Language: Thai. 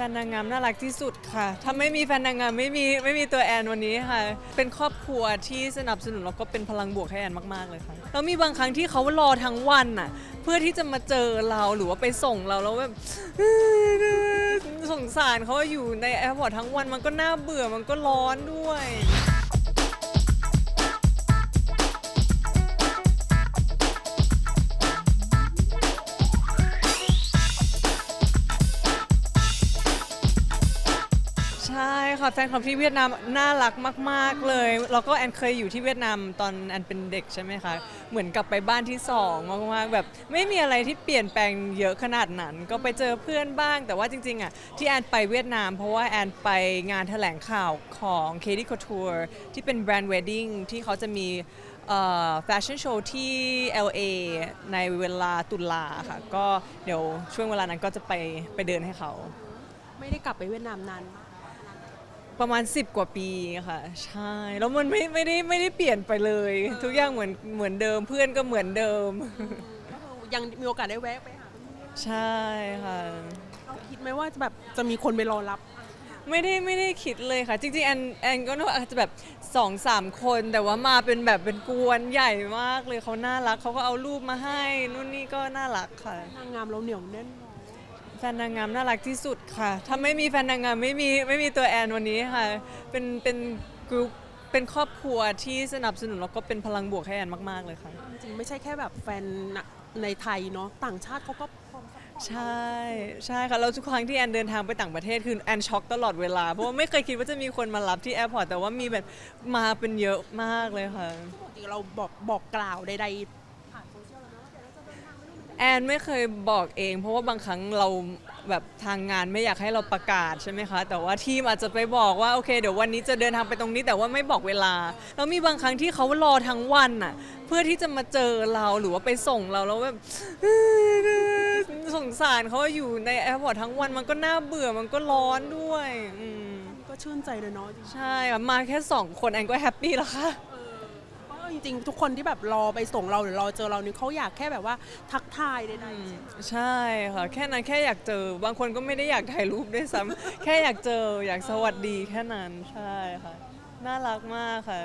ฟนนางงามน่ารักที่สุดค่ะ ถ้าไม่มีแฟนนางงามไม่มีไม่มีตัวแอนวันนี้ค่ะ เป็นครอบครัวที่สนับสนุนแล้วก็เป็นพลังบวกให้แอนมากๆเลยค่ะ แล้วมีบางครั้งที่เขารอทั้งวันน่ะ เพื่อที่จะมาเจอเราหรือว่าไปส่งเราแล้วแบบ สงสารเขาอยู่ในแอร์พอร์ตทั้งวันมันก็น่าเบื่อมันก็ร้อนด้วย ใช่ค่ะแฟนคลับที่เวียดนามน่ารักมาก ๆ เลย แล้วก็แอนเคยอยู่ที่เวียดนามตอนแอนเป็นเด็กใช่ไหมคะ เหมือนกลับไปบ้านที่สองมากๆแบบไม่มีอะไรที่เปลี่ยนแปลงเยอะขนาดนั้น ก็ไปเจอเพื่อนบ้าง แต่ว่าจริงๆอะที่แอนไปเวียดนาม เพราะว่าแอนไปงานแถลงข่าวของ k a t i e Couture ที่เป็นแบรนด์ Wedding ที่เขาจะมีแฟชั่นโชว์ที่ LA ในเวลาตุลาค่ะ ก็เดี๋ยวช่วงเวลานั้นก็จะไปไปเดินให้เขา ไม่ได้กลับไปเวียดนามนานมาก ประมาณ 10 กว่าปีค่ะ ใช่ แล้วมันไม่ไม่ได้ไม่ได้เปลี่ยนไปเลย ทุกอย่างเหมือนเหมือนเดิมเพื่อนก็เหมือนเดิม ก็คือยังมีโอกาสได้แวะไปหาเพื่อนใช่ค่ะๆเราคิดไหมว่าจะแบบจะมีคนไปรอรับ ไม่ได้ไม่ได้คิดเลยค่ะ จริงๆ แอนแอนก็นึกว่าอาจจะแบบสองสามคน แต่ว่ามาเป็นแบบเป็นกวนใหญ่มากเลยเขาน่ารักเขาก็เอารูปมาให้นู่นนี่ก็น่ารักค่ะ นางงามเราเหนียวแน่น แฟนนางงามน่ารักที่สุดค่ะ ถ้าไม่มีแฟนนางงามไม่มีไม่มีตัวแอนวันนี้ค่ะ เป็นเป็นกรุ๊ปเป็นครอบครัวที่สนับสนุนแล้วก็เป็นพลังบวกให้แอนมากๆเลยค่ะ จริงๆไม่ใช่แค่แบบแฟนในไทยเนาะต่างชาติเขาก็พร้อมใช่ใช่ค่ะแล้วทุกครั้งที่แอนเดินทางไปต่างประเทศคือแอนช็อกตลอดเวลา เพราะว่าไม่เคยคิดว่าจะมีคนมารับที่แอร์พอร์ตแต่ว่ามีแบบมาเป็นเยอะมากเลยค่ะปกติเราบอกบอกกล่าวใดๆ แอนไม่เคยบอกเอง เพราะว่าบางครั้งเราแบบทางงานไม่อยากให้เราประกาศใช่ไหมคะ แต่ว่าทีมอาจจะไปบอกว่าโอเค เดี๋ยววันนี้จะเดินทางไปตรงนี้แต่ว่าไม่บอกเวลา แล้วมีบางครั้งที่เขารอทั้งวันน่ะ เพื่อที่จะมาเจอเราหรือว่าไปส่งเราแล้วแบบสงสารเขาอยู่ในแอร์พอร์ตทั้งวันมันก็น่าเบื่อมันก็ร้อนด้วยอืมก็ชื่นใจเลยเนาะจริงใช่ค่ะมาแค่สองคนแอนก็แฮปปี้แล้วค่ะๆเพราะ จริงๆ ทุกคนที่แบบรอไปส่งเราหรือรอเจอเรานี่เขาอยากแค่แบบว่าทักทายใดๆ ใช่ค่ะ แค่นั้นแค่อยากเจอบางคนก็ไม่ได้อยากถ่ายรูปด้วยซ้ำ แค่อยากเจออยากสวัสดีแค่นั้นใช่ค่ะ น่ารักมากค่ะ